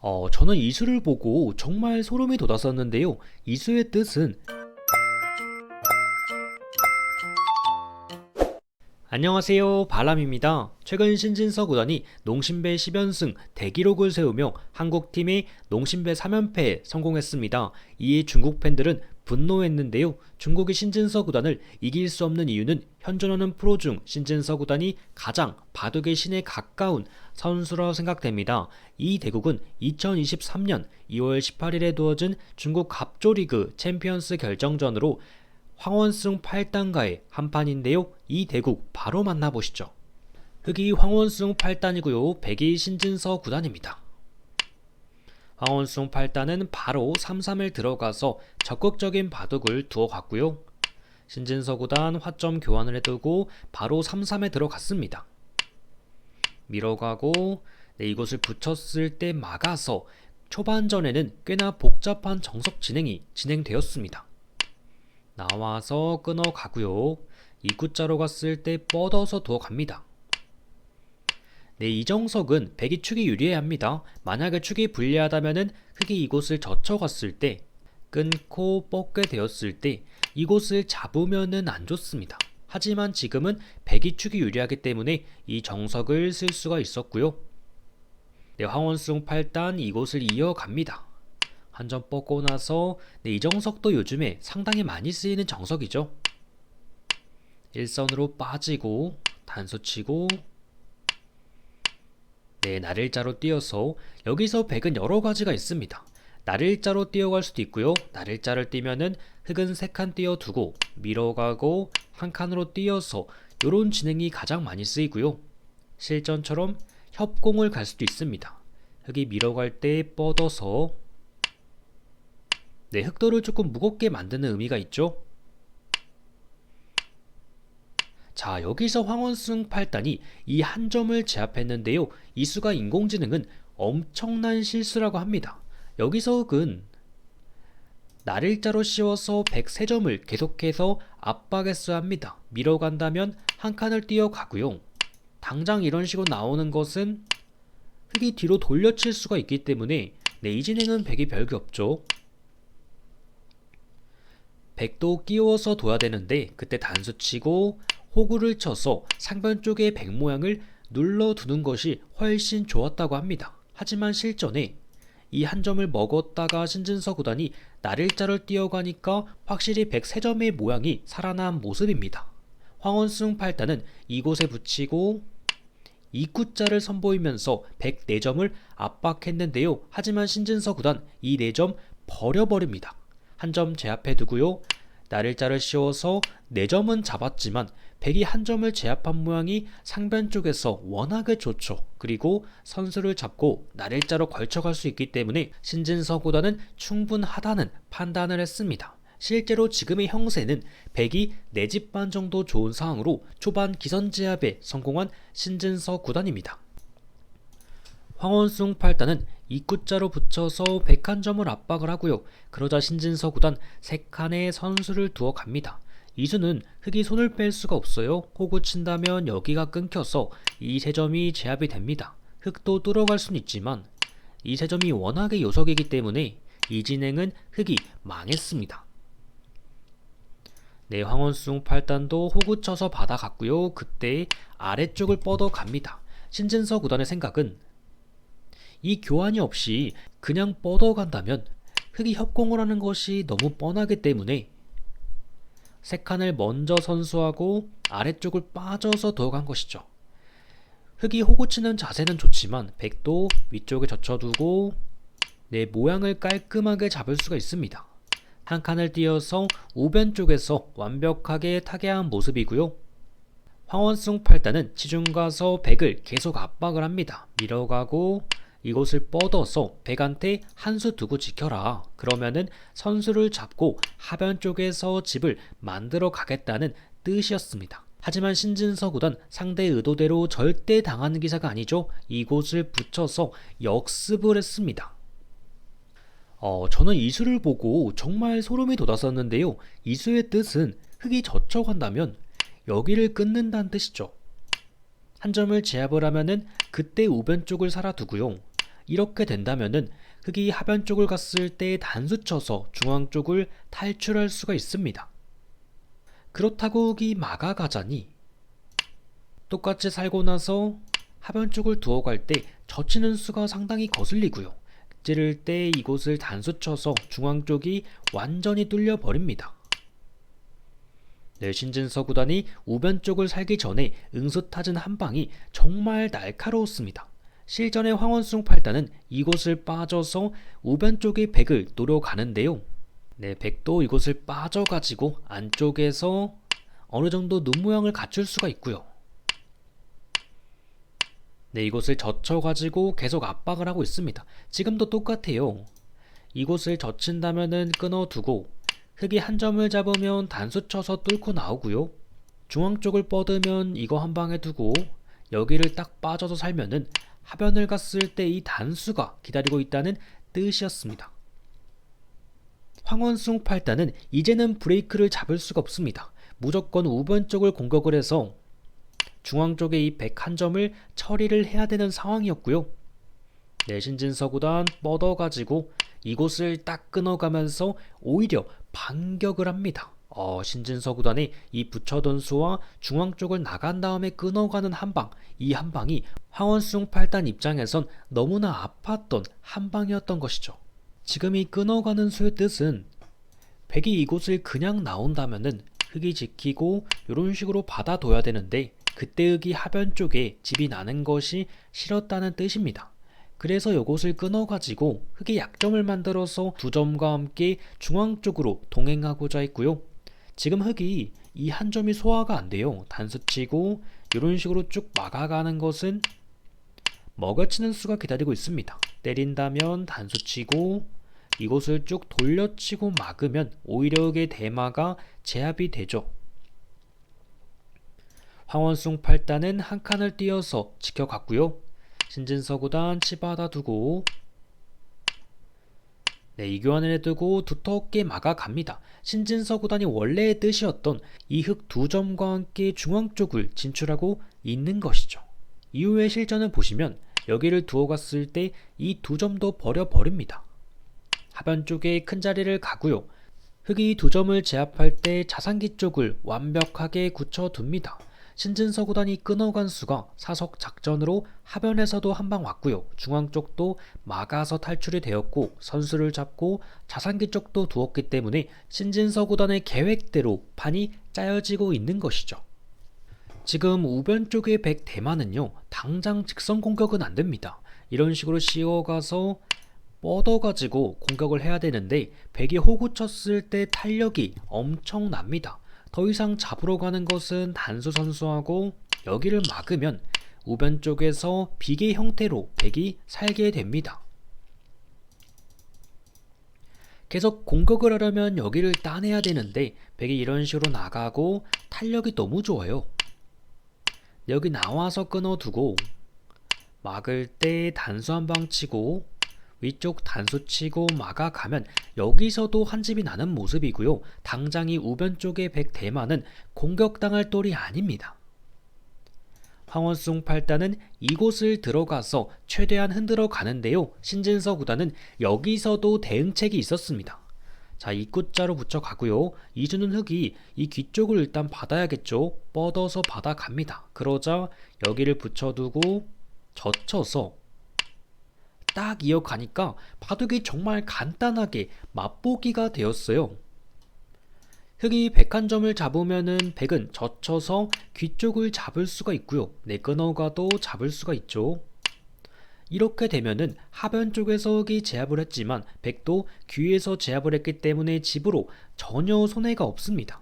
어, 저는 이 수를 보고 정말 소름이 돋았었는데요. 이 수의 뜻은 안녕하세요. 바람입니다. 최근 신진서 구단이 농심배 10연승 대기록을 세우며 한국팀이 농심배 3연패에 성공했습니다. 이에 중국 팬들은 분노했는데요. 중국이 신진서 구단을 이길 수 없는 이유는 현존하는 프로 중 신진서 구단이 가장 바둑의 신에 가까운 선수라 생각됩니다. 이 대국은 2023년 2월 18일에 두어진 중국 갑조리그 챔피언스 결정전으로 황원승 8단과의 한판인데요. 이 대국 바로 만나보시죠. 흑이 황원승 8단이고요. 백이 신진서 9단입니다. 황원승 8단은 바로 3-3을 들어가서 적극적인 바둑을 두어갔고요. 신진서 9단 화점 교환을 해두고 바로 3-3에 들어갔습니다. 밀어가고 네, 이곳을 붙였을 때 막아서 초반전에는 꽤나 복잡한 정석 진행이 진행되었습니다. 나와서 끊어가고요. 입구자로 갔을 때 뻗어서 두어 갑니다. 네, 이정석은 백이 축이 유리해야 합니다. 만약에 축이 불리하다면은 흑이 이곳을 젖혀갔을 때 끊고 뻗게 되었을 때 이곳을 잡으면은 안 좋습니다. 하지만 지금은 백이 축이 유리하기 때문에 이 정석을 쓸 수가 있었고요. 네, 황원승 8단 이곳을 이어갑니다. 한 점 뻗고 나서 네, 이 정석도 요즘에 상당히 많이 쓰이는 정석이죠. 일선으로 빠지고 단수 치고 네, 날일자로 뛰어서 여기서 백은 여러 가지가 있습니다. 날일자로 뛰어갈 수도 있고요. 날일자를 뛰면은 흑은 세칸 뛰어두고 밀어가고 한 칸으로 뛰어서 요런 진행이 가장 많이 쓰이고요. 실전처럼 협공을 갈 수도 있습니다. 흑이 밀어갈 때 뻗어서 네, 흑도를 조금 무겁게 만드는 의미가 있죠. 자, 여기서 황원승 8단이 이 한 점을 제압했는데요. 이 수가 인공지능은 엄청난 실수라고 합니다. 여기서 흑은 날일자로 씌워서 103점을 계속해서 압박했어야 합니다. 밀어간다면 한 칸을 뛰어가고요. 당장 이런 식으로 나오는 것은 흑이 뒤로 돌려칠 수가 있기 때문에 네, 이 진행은 백이 별게 없죠. 백도 끼워서 둬야 되는데 그때 단수 치고 호구를 쳐서 상변 쪽의 백 모양을 눌러두는 것이 훨씬 좋았다고 합니다. 하지만 실전에 이 한 점을 먹었다가 신진서 구단이 날일자를 뛰어가니까 확실히 103점의 모양이 살아난 모습입니다. 황원승 8단은 이곳에 붙이고 이구자를 선보이면서 104점을 압박했는데요. 하지만 신진서 구단 이 4점 버려버립니다. 한 점 제압해 두고요. 날일자를 씌워서 4점은 잡았지만 백이 한 점을 제압한 모양이 상변 쪽에서 워낙에 좋죠. 그리고 선수를 잡고 날일자로 걸쳐갈 수 있기 때문에 신진서보다는 충분하다는 판단을 했습니다. 실제로 지금의 형세는 백이 4집 반 정도 좋은 상황으로 초반 기선 제압에 성공한 신진서 구단입니다. 황원숭 8단은 입구자로 붙여서 101점을 압박을 하고요. 그러자 신진서 구단 3칸의 선수를 두어 갑니다. 이수는 흑이 손을 뺄 수가 없어요. 호구 친다면 여기가 끊겨서 이 세 점이 제압이 됩니다. 흑도 뚫어갈 수는 있지만 이 세 점이 워낙에 요석이기 때문에 이 진행은 흑이 망했습니다. 네, 황원숭 8단도 호구 쳐서 받아갔고요. 그때 아래쪽을 뻗어 갑니다. 신진서 구단의 생각은 이 교환이 없이 그냥 뻗어간다면 흑이 협공을 하는 것이 너무 뻔하기 때문에 세 칸을 먼저 선수하고 아래쪽을 빠져서 더간 것이죠. 흑이 호구치는 자세는 좋지만 백도 위쪽에 젖혀두고 내 모양을 깔끔하게 잡을 수가 있습니다. 한 칸을 띄어서 우변 쪽에서 완벽하게 타개한 모습이고요. 황원승 8단은 치중 가서 백을 계속 압박을 합니다. 밀어가고 이곳을 뻗어서 백한테 한 수 두고 지켜라. 그러면은 선수를 잡고 하변 쪽에서 집을 만들어 가겠다는 뜻이었습니다. 하지만 신진서 구단 상대의 의도대로 절대 당하는 기사가 아니죠. 이곳을 붙여서 역습을 했습니다. 어, 저는 이 수를 보고 정말 소름이 돋았었는데요. 이 수의 뜻은 흙이 젖혀간다면 여기를 끊는다는 뜻이죠. 한 점을 제압을 하면은 그때 우변 쪽을 살아두고요. 이렇게 된다면은 흑이 하변 쪽을 갔을 때 단수 쳐서 중앙 쪽을 탈출할 수가 있습니다. 그렇다고 흑이 막아가자니 똑같이 살고 나서 하변 쪽을 두어 갈 때 젖히는 수가 상당히 거슬리고요. 찌를 때 이곳을 단수 쳐서 중앙 쪽이 완전히 뚫려 버립니다. 네, 신진서 구단이 우변 쪽을 살기 전에 응수 타진 한 방이 정말 날카로웠습니다. 실전의 황원숭 팔단은 이곳을 빠져서 우변 쪽의 백을 노려가는데요. 네, 백도 이곳을 빠져가지고 안쪽에서 어느 정도 눈 모양을 갖출 수가 있고요. 네, 이곳을 젖혀가지고 계속 압박을 하고 있습니다. 지금도 똑같아요. 이곳을 젖힌다면은 끊어두고 흑이 한 점을 잡으면 단수 쳐서 뚫고 나오고요. 중앙 쪽을 뻗으면 이거 한 방에 두고 여기를 딱 빠져서 살면은 하변을 갔을 때 이 단수가 기다리고 있다는 뜻이었습니다. 황원숭 팔단은 이제는 브레이크를 잡을 수가 없습니다. 무조건 우변 쪽을 공격을 해서 중앙 쪽에 이 101점을 처리를 해야 되는 상황이었고요. 내신진 서 구단 뻗어가지고 이곳을 딱 끊어가면서 오히려 반격을 합니다. 어, 신진서 구단이 이 붙여둔 수와 중앙 쪽을 나간 다음에 끊어가는 한 방, 이 한 방이 황원숭 팔단 입장에선 너무나 아팠던 한 방이었던 것이죠. 지금 이 끊어가는 수의 뜻은 백이 이곳을 그냥 나온다면은 흙이 지키고 이런 식으로 받아둬야 되는데 그때 흙이 하변 쪽에 집이 나는 것이 싫었다는 뜻입니다. 그래서 이곳을 끊어가지고 흙의 약점을 만들어서 두 점과 함께 중앙 쪽으로 동행하고자 했고요. 지금 흙이 이 한 점이 소화가 안 돼요. 단수치고 이런 식으로 쭉 막아가는 것은 먹어치는 수가 기다리고 있습니다. 때린다면 단수치고 이곳을 쭉 돌려치고 막으면 오히려 흙의 대마가 제압이 되죠. 황원숭 팔단은 한 칸을 띄어서 지켜갔고요. 신진서 구단 치받아 두고 네, 이 교환을 해두고 두텁게 막아갑니다. 신진서 구단이 원래의 뜻이었던 이흙두 점과 함께 중앙 쪽을 진출하고 있는 것이죠. 이후의 실전을 보시면 여기를 두어 갔을 때 이 두 점도 버려버립니다. 하변 쪽에 큰 자리를 가고요. 흙이 두 점을 제압할 때 자산기 쪽을 완벽하게 굳혀둡니다. 신진서 구단이 끊어간 수가 사석 작전으로 하변에서도 한 방 왔고요. 중앙 쪽도 막아서 탈출이 되었고 선수를 잡고 자산기 쪽도 두었기 때문에 신진서 구단의 계획대로 판이 짜여지고 있는 것이죠. 지금 우변 쪽의 백 대만은요 당장 직선 공격은 안 됩니다. 이런 식으로 씌워가서 뻗어가지고 공격을 해야 되는데 백이 호구 쳤을 때 탄력이 엄청납니다. 더 이상 잡으러 가는 것은 단수 선수하고 여기를 막으면 우변 쪽에서 비계 형태로 백이 살게 됩니다. 계속 공격을 하려면 여기를 따내야 되는데 백이 이런 식으로 나가고 탄력이 너무 좋아요. 여기 나와서 끊어두고 막을 때 단수 한 방 치고 위쪽 단수 치고 막아가면 여기서도 한 집이 나는 모습이고요. 당장 이 우변 쪽의 백대만은 공격당할 똘이 아닙니다. 황원숭 팔단은 이곳을 들어가서 최대한 흔들어 가는데요. 신진서 구단은 여기서도 대응책이 있었습니다. 자, 입구자로 붙여가고요. 이주는 흙이 이 귀쪽을 일단 받아야겠죠. 뻗어서 받아갑니다. 그러자 여기를 붙여두고 젖혀서 딱 이어가니까 바둑이 정말 간단하게 맛보기가 되었어요. 흑이 101점을 잡으면은 백은 젖혀서 귀 쪽을 잡을 수가 있고요. 내 끊어가도 잡을 수가 있죠. 이렇게 되면은 하변 쪽에서 흑이 제압을 했지만 백도 귀에서 제압을 했기 때문에 집으로 전혀 손해가 없습니다.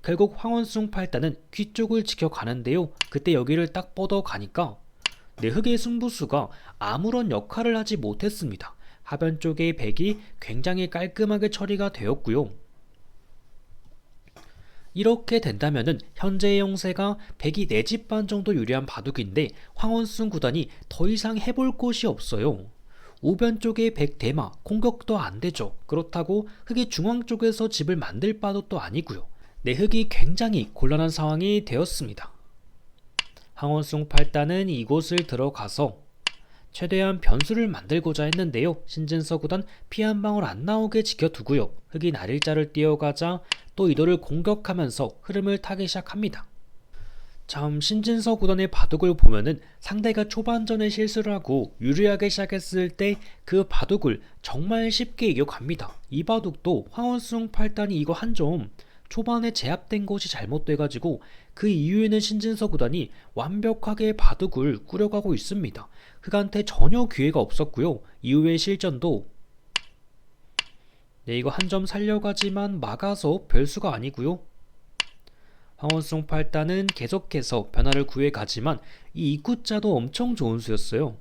결국 황원숭 팔단은 귀 쪽을 지켜가는데요. 그때 여기를 딱 뻗어 가니까 내 흑의 승부수가 아무런 역할을 하지 못했습니다. 하변 쪽의 백이 굉장히 깔끔하게 처리가 되었고요. 이렇게 된다면은 현재의 형세가 백이 4집 반 정도 유리한 바둑인데 황원순 구단이 더 이상 해볼 곳이 없어요. 우변 쪽의 백 대마 공격도 안 되죠. 그렇다고 흑이 중앙 쪽에서 집을 만들 바도 또 아니고요. 내 흑이 굉장히 곤란한 상황이 되었습니다. 황원숭 팔단은 이곳을 들어가서 최대한 변수를 만들고자 했는데요. 신진서 구단 피 한 방울 안 나오게 지켜두고요. 흑이 날일자를 뛰어가자 또 이도를 공격하면서 흐름을 타기 시작합니다. 참 신진서 구단의 바둑을 보면은 상대가 초반전에 실수를 하고 유리하게 시작했을 때 그 바둑을 정말 쉽게 이겨갑니다. 이 바둑도 황원숭 8단이 이거 한 점 초반에 제압된 것이 잘못돼가지고 그 이후에는 신진서 구단이 완벽하게 바둑을 꾸려가고 있습니다. 흑한테 전혀 기회가 없었고요. 이후의 실전도 네 이거 한 점 살려가지만 막아서 별수가 아니고요. 황원숭 8단은 계속해서 변화를 구해가지만 이 입구자도 엄청 좋은 수였어요.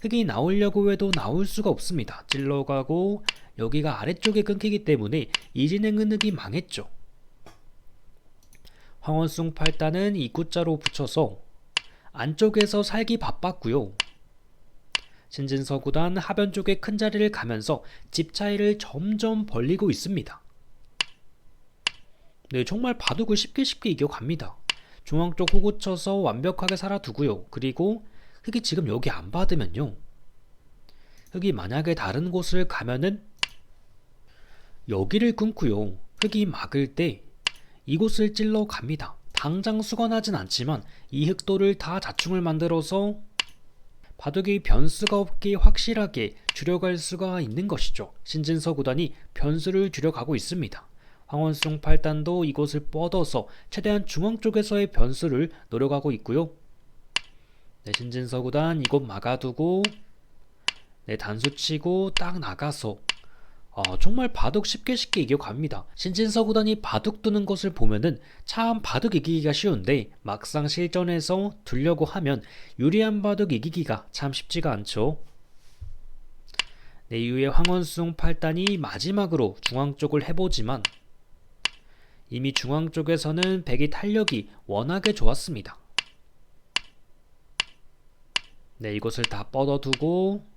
흑이 나오려고 해도 나올 수가 없습니다. 찔러가고 여기가 아래쪽에 끊기기 때문에 이진행은 흑이 망했죠. 황원숭 8단은 입구자로 붙여서 안쪽에서 살기 바빴고요. 신진서 구단 하변 쪽에 큰 자리를 가면서 집 차이를 점점 벌리고 있습니다. 네, 정말 바둑을 쉽게 쉽게 이겨갑니다. 중앙 쪽 호구 쳐서 완벽하게 살아두고요. 그리고 흑이 지금 여기 안 받으면요. 흑이 만약에 다른 곳을 가면은 여기를 끊고요. 흑이 막을 때 이곳을 찔러 갑니다. 당장 수건하진 않지만 이 흑도를 다 자충을 만들어서 바둑이 변수가 없게 확실하게 줄여갈 수가 있는 것이죠. 신진서 구단이 변수를 줄여가고 있습니다. 황원숭 8단도 이곳을 뻗어서 최대한 중앙 쪽에서의 변수를 노려가고 있고요. 네, 신진서 구단 이곳 막아두고 네, 단수 치고 딱 나가서 아, 정말 바둑 쉽게 쉽게 이겨갑니다. 신진서 구단이 바둑 두는 것을 보면은 참 바둑 이기기가 쉬운데 막상 실전에서 두려고 하면 유리한 바둑 이기기가 참 쉽지가 않죠. 네, 이후에 황원숭 8단이 마지막으로 중앙 쪽을 해보지만 이미 중앙 쪽에서는 백이 탄력이 워낙에 좋았습니다. 네, 이것을 다 뻗어두고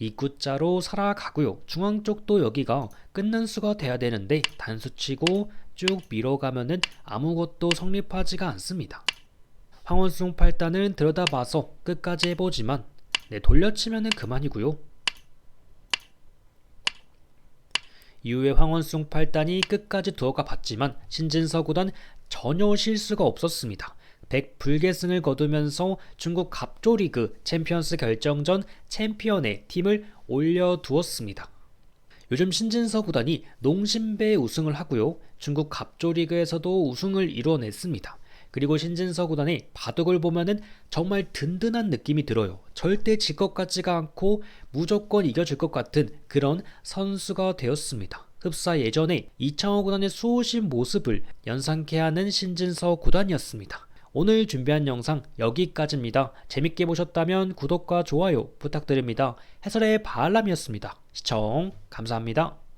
입구자로 살아가고요. 중앙 쪽도 여기가 끝난 수가 돼야 되는데 단수치고 쭉 밀어가면은 아무것도 성립하지가 않습니다. 황원숭 8단을 들여다봐서 끝까지 해보지만 네, 돌려치면은 그만이고요. 이후에 황원숭 8단이 끝까지 두어가 봤지만 신진서 구단 전혀 실수가 없었습니다. 100 불계승을 거두면서 중국 갑조리그 챔피언스 결정전 챔피언의 팀을 올려두었습니다. 요즘 신진서 구단이 농심배 우승을 하고요. 중국 갑조리그에서도 우승을 이뤄냈습니다. 그리고 신진서 구단의 바둑을 보면은 정말 든든한 느낌이 들어요. 절대 질 것 같지가 않고 무조건 이겨줄 것 같은 그런 선수가 되었습니다. 흡사 예전에 이창호 구단의 수호신 모습을 연상케 하는 신진서 구단이었습니다. 오늘 준비한 영상 여기까지입니다. 재밌게 보셨다면 구독과 좋아요 부탁드립니다. 해설의 바람이었습니다. 시청 감사합니다.